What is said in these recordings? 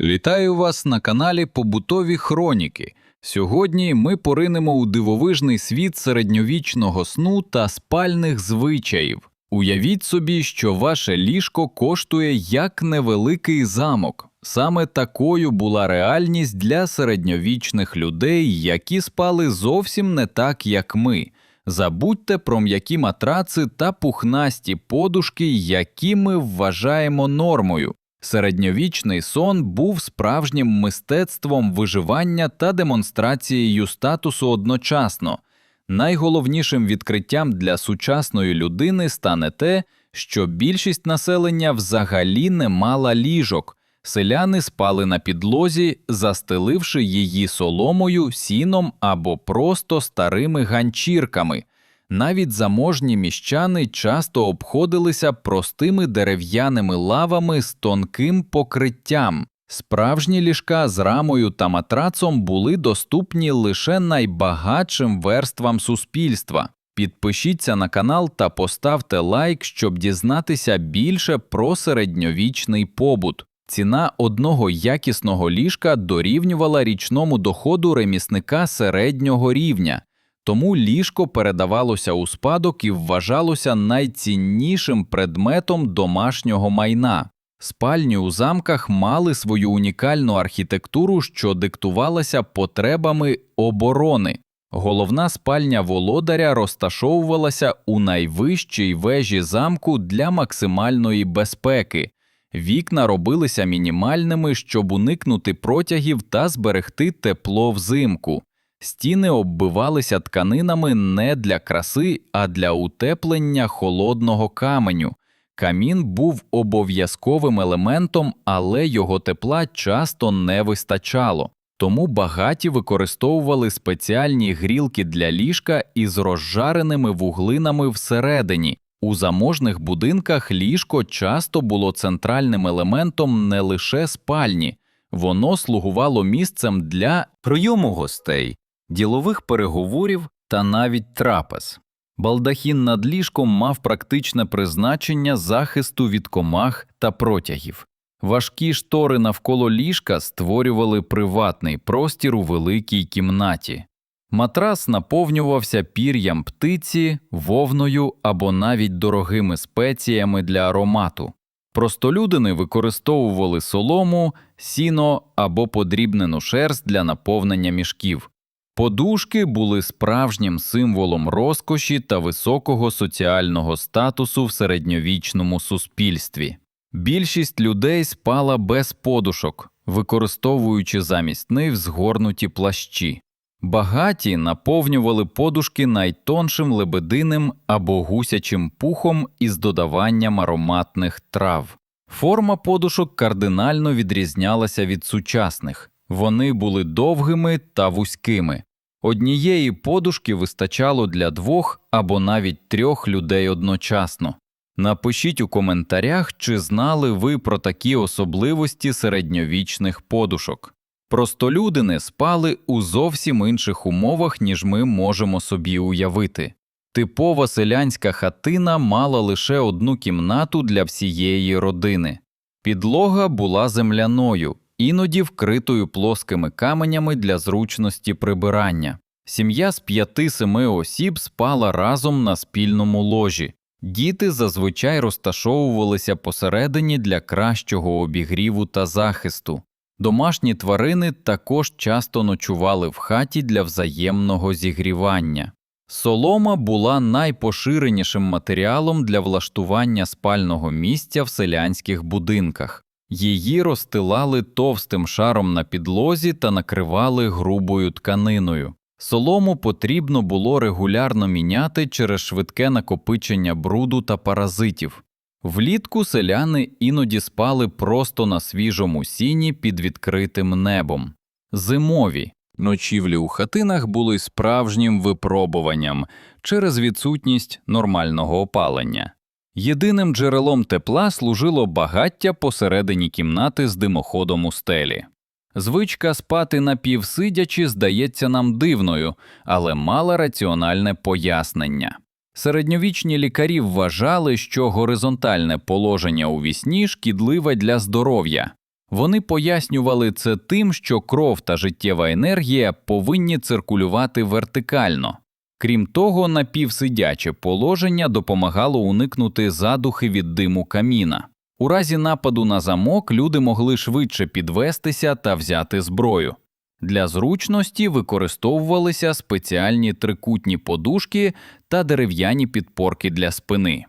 Вітаю вас на каналі Побутові Хроніки. Сьогодні ми поринемо у дивовижний світ середньовічного сну та спальних звичаїв. Уявіть собі, що ваше ліжко коштує як невеликий замок. Саме такою була реальність для середньовічних людей, які спали зовсім не так, як ми. Забудьте про м'які матраци та пухнасті подушки, які ми вважаємо нормою. Середньовічний сон був справжнім мистецтвом виживання та демонстрацією статусу одночасно. Найголовнішим відкриттям для сучасної людини стане те, що більшість населення взагалі не мала ліжок. Селяни спали на підлозі, застеливши її соломою, сіном або просто старими ганчірками. Навіть заможні міщани часто обходилися простими дерев'яними лавами з тонким покриттям. Справжні ліжка з рамою та матрацом були доступні лише найбагатшим верствам суспільства. Підпишіться на канал та поставте лайк, щоб дізнатися більше про середньовічний побут. Ціна одного якісного ліжка дорівнювала річному доходу ремісника середнього рівня. Тому ліжко передавалося у спадок і вважалося найціннішим предметом домашнього майна. Спальні у замках мали свою унікальну архітектуру, що диктувалася потребами оборони. Головна спальня володаря розташовувалася у найвищій вежі замку для максимальної безпеки. Вікна робилися мінімальними, щоб уникнути протягів та зберегти тепло взимку. Стіни оббивалися тканинами не для краси, а для утеплення холодного каменю. Камін був обов'язковим елементом, але його тепла часто не вистачало. Тому багаті використовували спеціальні грілки для ліжка із розжареними вуглинами всередині. У заможних будинках ліжко часто було центральним елементом не лише спальні, воно слугувало місцем для прийому гостей, ділових переговорів та навіть трапез. Балдахін над ліжком мав практичне призначення захисту від комах та протягів. Важкі штори навколо ліжка створювали приватний простір у великій кімнаті. Матрас наповнювався пір'ям птиці, вовною або навіть дорогими спеціями для аромату. Простолюдини використовували солому, сіно або подрібнену шерсть для наповнення мішків. Подушки були справжнім символом розкоші та високого соціального статусу в середньовічному суспільстві. Більшість людей спала без подушок, використовуючи замість них згорнуті плащі. Багаті наповнювали подушки найтоншим лебединим або гусячим пухом із додаванням ароматних трав. Форма подушок кардинально відрізнялася від сучасних, вони були довгими та вузькими. Однієї подушки вистачало для двох або навіть трьох людей одночасно. Напишіть у коментарях, чи знали ви про такі особливості середньовічних подушок. Простолюдини спали у зовсім інших умовах, ніж ми можемо собі уявити. Типова селянська хатина мала лише одну кімнату для всієї родини. Підлога була земляною, іноді вкритою плоскими каменями для зручності прибирання. Сім'я з п'яти-семи осіб спала разом на спільному ложі. Діти зазвичай розташовувалися посередині для кращого обігріву та захисту. Домашні тварини також часто ночували в хаті для взаємного зігрівання. Солома була найпоширенішим матеріалом для влаштування спального місця в селянських будинках. Її розстилали товстим шаром на підлозі та накривали грубою тканиною. Солому потрібно було регулярно міняти через швидке накопичення бруду та паразитів. Влітку селяни іноді спали просто на свіжому сіні під відкритим небом. Зимові ночівлі у хатинах були справжнім випробуванням через відсутність нормального опалення. Єдиним джерелом тепла служило багаття посередині кімнати з димоходом у стелі. Звичка спати напівсидячи здається нам дивною, але мала раціональне пояснення. Середньовічні лікарі вважали, що горизонтальне положення у вісні шкідливе для здоров'я. Вони пояснювали це тим, що кров та життєва енергія повинні циркулювати вертикально. Крім того, напівсидяче положення допомагало уникнути задухи від диму каміна. У разі нападу на замок люди могли швидше підвестися та взяти зброю. Для зручності використовувалися спеціальні трикутні подушки та дерев'яні підпорки для спини.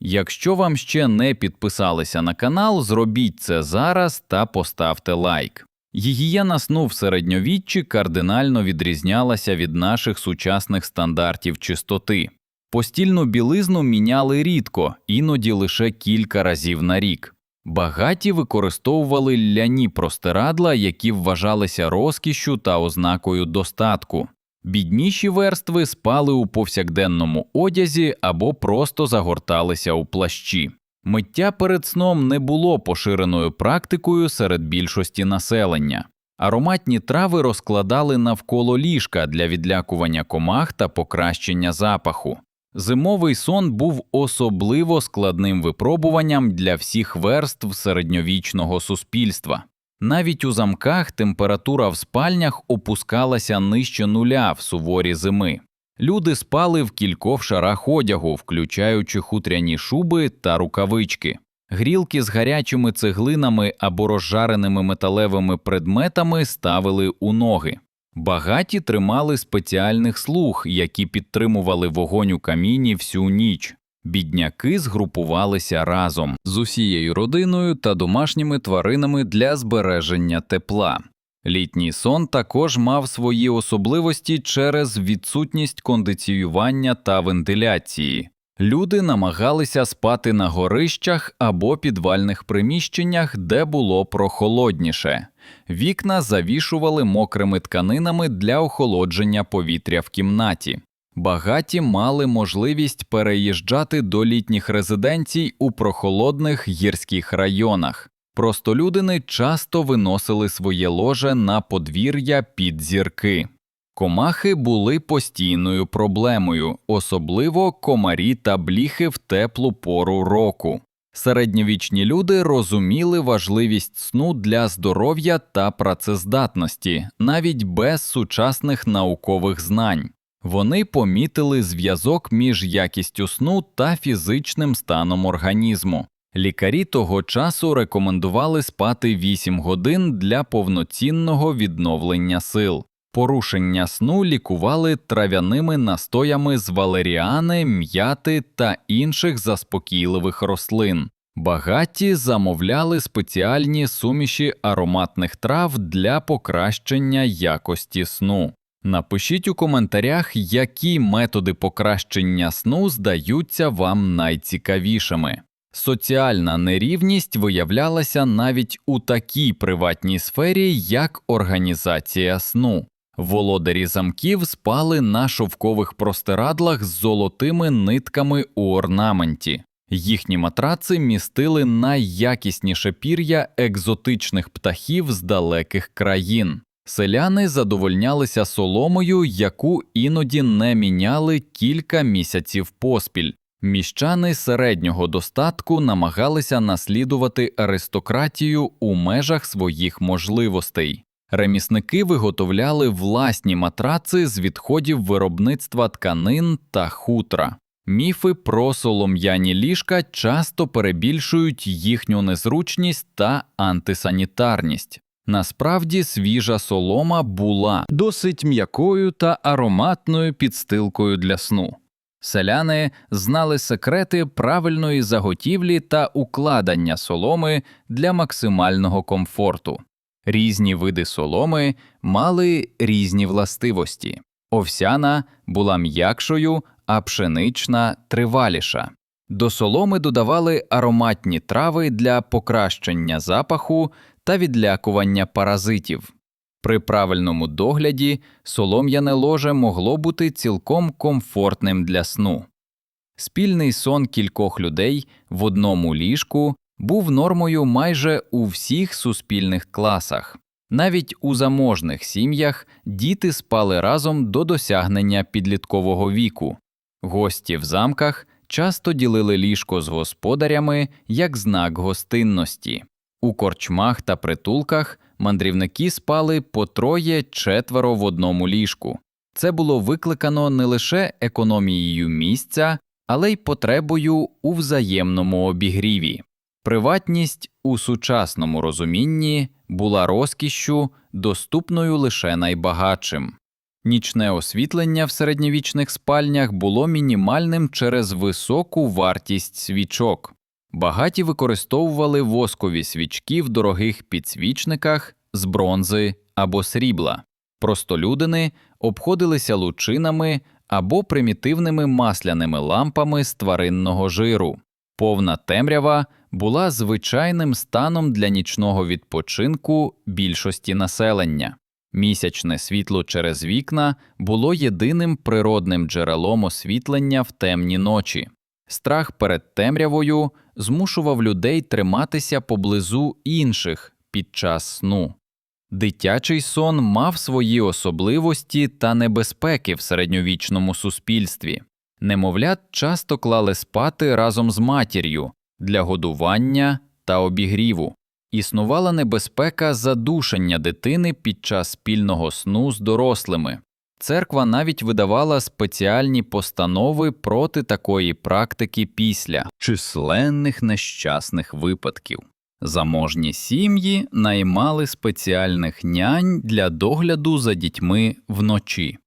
Якщо вам ще не підписалися на канал, зробіть це зараз та поставте лайк. Гігієна сну в середньовіччі кардинально відрізнялася від наших сучасних стандартів чистоти. Постільну білизну міняли рідко, іноді лише кілька разів на рік. Багаті використовували ляні простирадла, які вважалися розкішшю та ознакою достатку. Бідніші верстви спали у повсякденному одязі або просто загорталися у плащі. Миття перед сном не було поширеною практикою серед більшості населення. Ароматні трави розкладали навколо ліжка для відлякування комах та покращення запаху. Зимовий сон був особливо складним випробуванням для всіх верств середньовічного суспільства. Навіть у замках температура в спальнях опускалася нижче нуля в суворі зими. Люди спали в кількох шарах одягу, включаючи хутряні шуби та рукавички. Грілки з гарячими цеглинами або розжареними металевими предметами ставили у ноги. Багаті тримали спеціальних слуг, які підтримували вогонь у каміні всю ніч. Бідняки згрупувалися разом з усією родиною та домашніми тваринами для збереження тепла. Літній сон також мав свої особливості через відсутність кондиціювання та вентиляції. Люди намагалися спати на горищах або підвальних приміщеннях, де було прохолодніше. Вікна завішували мокрими тканинами для охолодження повітря в кімнаті. Багаті мали можливість переїжджати до літніх резиденцій у прохолодних гірських районах. Простолюдини часто виносили своє ложе на подвір'я під зірки. Комахи були постійною проблемою, особливо комарі та бліхи в теплу пору року. Середньовічні люди розуміли важливість сну для здоров'я та працездатності, навіть без сучасних наукових знань. Вони помітили зв'язок між якістю сну та фізичним станом організму. Лікарі того часу рекомендували спати 8 годин для повноцінного відновлення сил. Порушення сну лікували трав'яними настоями з валеріани, м'яти та інших заспокійливих рослин. Багаті замовляли спеціальні суміші ароматних трав для покращення якості сну. Напишіть у коментарях, які методи покращення сну здаються вам найцікавішими. Соціальна нерівність виявлялася навіть у такій приватній сфері, як організація сну. Володарі замків спали на шовкових простирадлах з золотими нитками у орнаменті. Їхні матраци містили найякісніше пір'я екзотичних птахів з далеких країн. Селяни задовольнялися соломою, яку іноді не міняли кілька місяців поспіль. Міщани середнього достатку намагалися наслідувати аристократію у межах своїх можливостей. Ремісники виготовляли власні матраци з відходів виробництва тканин та хутра. Міфи про солом'яні ліжка часто перебільшують їхню незручність та антисанітарність. Насправді свіжа солома була досить м'якою та ароматною підстилкою для сну. Селяни знали секрети правильної заготівлі та укладання соломи для максимального комфорту. Різні види соломи мали різні властивості. Овсяна була м'якшою, а пшенична триваліша. До соломи додавали ароматні трави для покращення запаху та відлякування паразитів. При правильному догляді солом'яне ложе могло бути цілком комфортним для сну. Спільний сон кількох людей в одному ліжку був нормою майже у всіх суспільних класах. Навіть у заможних сім'ях діти спали разом до досягнення підліткового віку. Гості в замках часто ділили ліжко з господарями як знак гостинності. У корчмах та притулках мандрівники спали по троє четверо в одному ліжку. Це було викликано не лише економією місця, але й потребою у взаємному обігріві. Приватність у сучасному розумінні була розкішшю, доступною лише найбагатшим. Нічне освітлення в середньовічних спальнях було мінімальним через високу вартість свічок. Багаті використовували воскові свічки в дорогих підсвічниках з бронзи або срібла. Простолюдини обходилися лучинами або примітивними масляними лампами з тваринного жиру. Повна темрява була звичайним станом для нічного відпочинку більшості населення. Місячне світло через вікна було єдиним природним джерелом освітлення в темні ночі. Страх перед темрявою змушував людей триматися поблизу інших під час сну. Дитячий сон мав свої особливості та небезпеки в середньовічному суспільстві. Немовлят часто клали спати разом з матір'ю для годування та обігріву. Існувала небезпека задушення дитини під час спільного сну з дорослими. Церква навіть видавала спеціальні постанови проти такої практики після численних нещасних випадків. Заможні сім'ї наймали спеціальних нянь для догляду за дітьми вночі.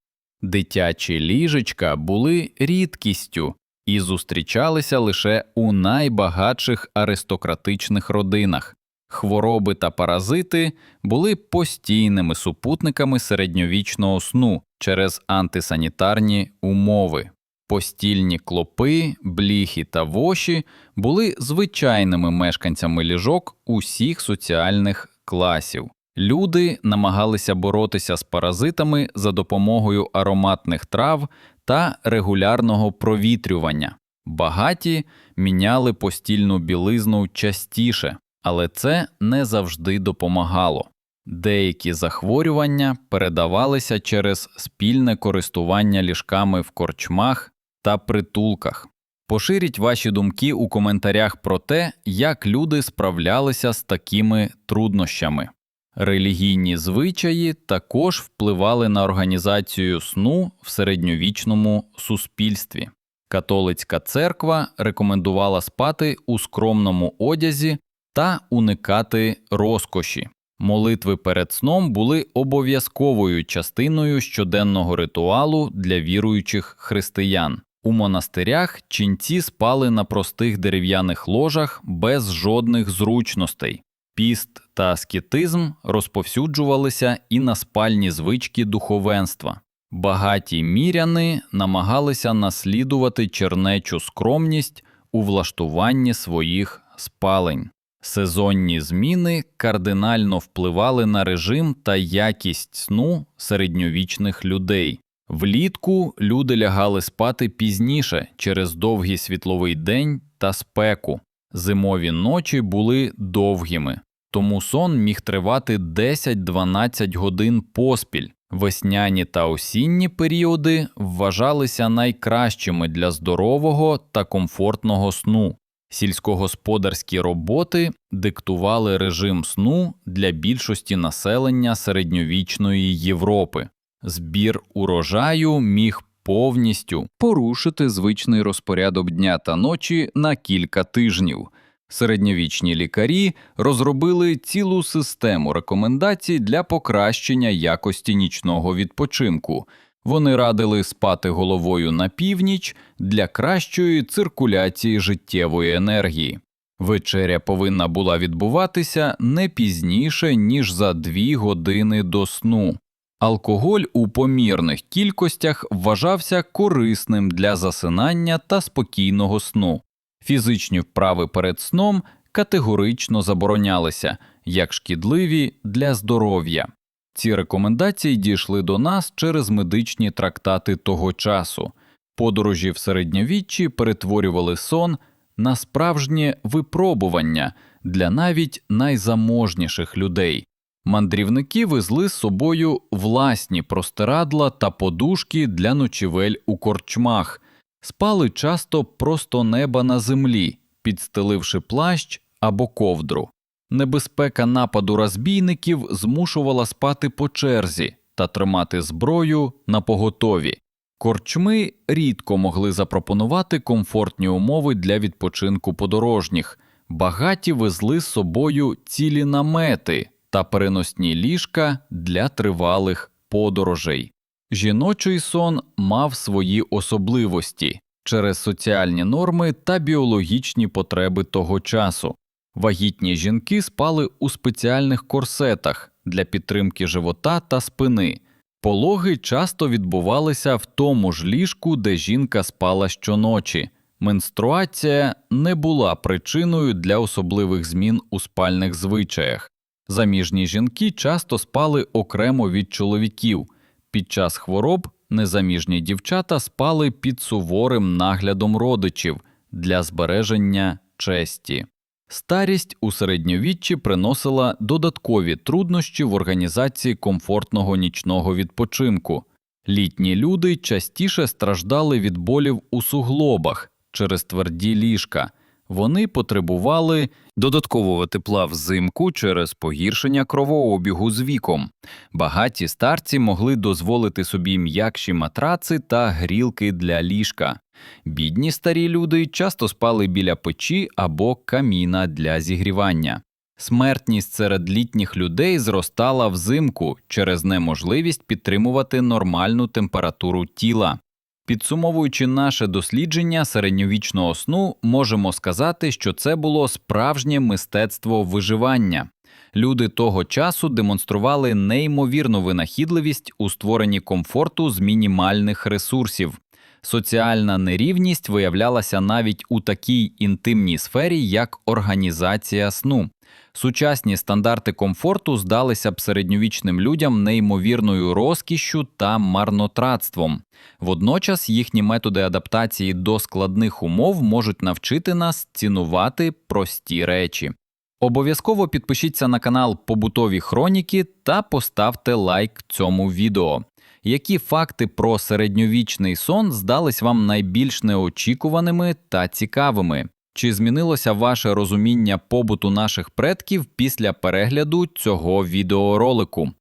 Дитячі ліжечка були рідкістю і зустрічалися лише у найбагатших аристократичних родинах. Хвороби та паразити були постійними супутниками середньовічного сну через антисанітарні умови. Постільні клопи, бліхи та воші були звичайними мешканцями ліжок усіх соціальних класів. Люди намагалися боротися з паразитами за допомогою ароматних трав та регулярного провітрювання. Багаті міняли постільну білизну частіше, але це не завжди допомагало. Деякі захворювання передавалися через спільне користування ліжками в корчмах та притулках. Поширіть ваші думки у коментарях про те, як люди справлялися з такими труднощами. Релігійні звичаї також впливали на організацію сну в середньовічному суспільстві. Католицька церква рекомендувала спати у скромному одязі та уникати розкоші. Молитви перед сном були обов'язковою частиною щоденного ритуалу для віруючих християн. У монастирях ченці спали на простих дерев'яних ложах без жодних зручностей. Піст та аскетизм розповсюджувалися і на спальні звички духовенства. Багаті міряни намагалися наслідувати чернечу скромність у влаштуванні своїх спалень. Сезонні зміни кардинально впливали на режим та якість сну середньовічних людей. Влітку люди лягали спати пізніше через довгий світловий день та спеку. Зимові ночі були довгими, тому сон міг тривати 10-12 годин поспіль. Весняні та осінні періоди вважалися найкращими для здорового та комфортного сну. Сільськогосподарські роботи диктували режим сну для більшості населення середньовічної Європи. Збір урожаю міг повністю порушити звичний розпорядок дня та ночі на кілька тижнів. Середньовічні лікарі розробили цілу систему рекомендацій для покращення якості нічного відпочинку. Вони радили спати головою на північ для кращої циркуляції життєвої енергії. Вечеря повинна була відбуватися не пізніше, ніж за дві години до сну. Алкоголь у помірних кількостях вважався корисним для засинання та спокійного сну. Фізичні вправи перед сном категорично заборонялися як шкідливі для здоров'я. Ці рекомендації дійшли до нас через медичні трактати того часу. Подорожі в середньовіччі перетворювали сон на справжнє випробування для навіть найзаможніших людей. Мандрівники везли з собою власні простирадла та подушки для ночівель у корчмах, спали часто просто неба на землі, підстеливши плащ або ковдру. Небезпека нападу розбійників змушувала спати по черзі та тримати зброю на поготові. Корчми рідко могли запропонувати комфортні умови для відпочинку подорожніх. Багаті везли з собою цілі намети та переносні ліжка для тривалих подорожей. Жіночий сон мав свої особливості через соціальні норми та біологічні потреби того часу. Вагітні жінки спали у спеціальних корсетах для підтримки живота та спини. Пологи часто відбувалися в тому ж ліжку, де жінка спала щоночі. Менструація не була причиною для особливих змін у спальних звичаях. Заміжні жінки часто спали окремо від чоловіків. Під час хвороб незаміжні дівчата спали під суворим наглядом родичів для збереження честі. Старість у середньовіччі приносила додаткові труднощі в організації комфортного нічного відпочинку. Літні люди частіше страждали від болів у суглобах через тверді ліжка. Вони потребували додаткового тепла взимку через погіршення кровообігу з віком. Багаті старці могли дозволити собі м'якші матраци та грілки для ліжка. Бідні старі люди часто спали біля печі або каміна для зігрівання. Смертність серед літніх людей зростала взимку через неможливість підтримувати нормальну температуру тіла. Підсумовуючи наше дослідження середньовічного сну, можемо сказати, що це було справжнє мистецтво виживання. Люди того часу демонстрували неймовірну винахідливість у створенні комфорту з мінімальних ресурсів. Соціальна нерівність виявлялася навіть у такій інтимній сфері, як організація сну. Сучасні стандарти комфорту здалися б середньовічним людям неймовірною розкішшю та марнотратством. Водночас їхні методи адаптації до складних умов можуть навчити нас цінувати прості речі. Обов'язково підпишіться на канал Побутові Хроніки та поставте лайк цьому відео. Які факти про середньовічний сон здались вам найбільш неочікуваними та цікавими? Чи змінилося ваше розуміння побуту наших предків після перегляду цього відеоролику?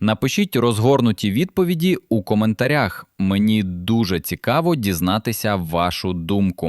Напишіть розгорнуті відповіді у коментарях. Мені дуже цікаво дізнатися вашу думку.